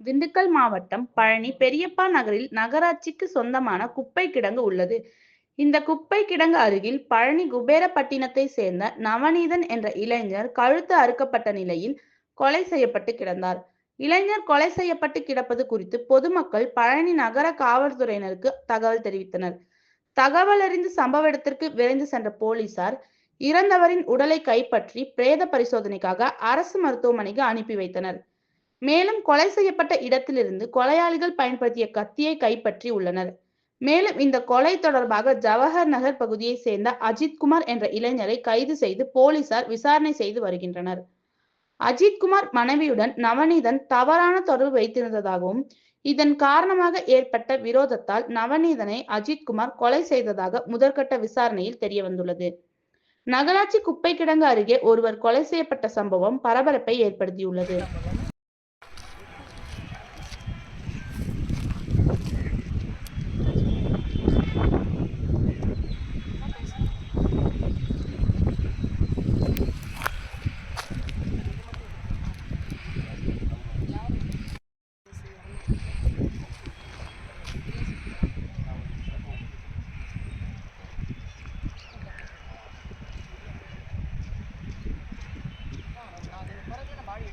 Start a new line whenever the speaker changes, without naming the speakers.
திண்டுக்கல் மாவட்டம் பழனி பெரியப்பா நகரில் நகராட்சிக்கு சொந்தமான குப்பை கிடங்கு உள்ளது. இந்த குப்பை கிடங்கு அருகில் பழனி குபேரப்பட்டினத்தை சேர்ந்த நவநீதன் என்ற இளைஞர் கழுத்து அறுக்கப்பட்ட நிலையில் கொலை செய்யப்பட்டு கிடந்தார். இளைஞர் கொலை செய்யப்பட்டு கிடப்பது குறித்து பொதுமக்கள் பழனி நகர காவல்துறையினருக்கு தகவல் தெரிவித்தனர். தகவல் அறிந்து சம்பவ இடத்திற்கு விரைந்து சென்ற போலீசார் இறந்தவரின் உடலை கைப்பற்றி பிரேத பரிசோதனைக்காக அரசு மருத்துவமனைக்கு அனுப்பி வைத்தனர். மேலும் கொலை செய்யப்பட்ட இடத்திலிருந்து கொலையாளிகள் பயன்படுத்திய கத்தியை கைப்பற்றி உள்ளனர். மேலும் இந்த கொலை தொடர்பாக ஜவஹர் நகர் பகுதியை சேர்ந்த அஜித்குமார் என்ற இளைஞரை கைது செய்து போலீசார் விசாரணை செய்து வருகின்றனர். அஜித்குமார் மனைவியுடன் நவநீதன் தவறான தொடர்பு வைத்திருந்ததாகவும் இதன் காரணமாக ஏற்பட்ட விரோதத்தால் நவநீதனை அஜித்குமார் கொலை செய்ததாக முதற்கட்ட விசாரணையில் தெரிய வந்துள்ளது நகராட்சி குப்பை கிடங்கு அருகே ஒருவர் கொலை செய்யப்பட்ட சம்பவம் பரபரப்பை ஏற்படுத்தியுள்ளது.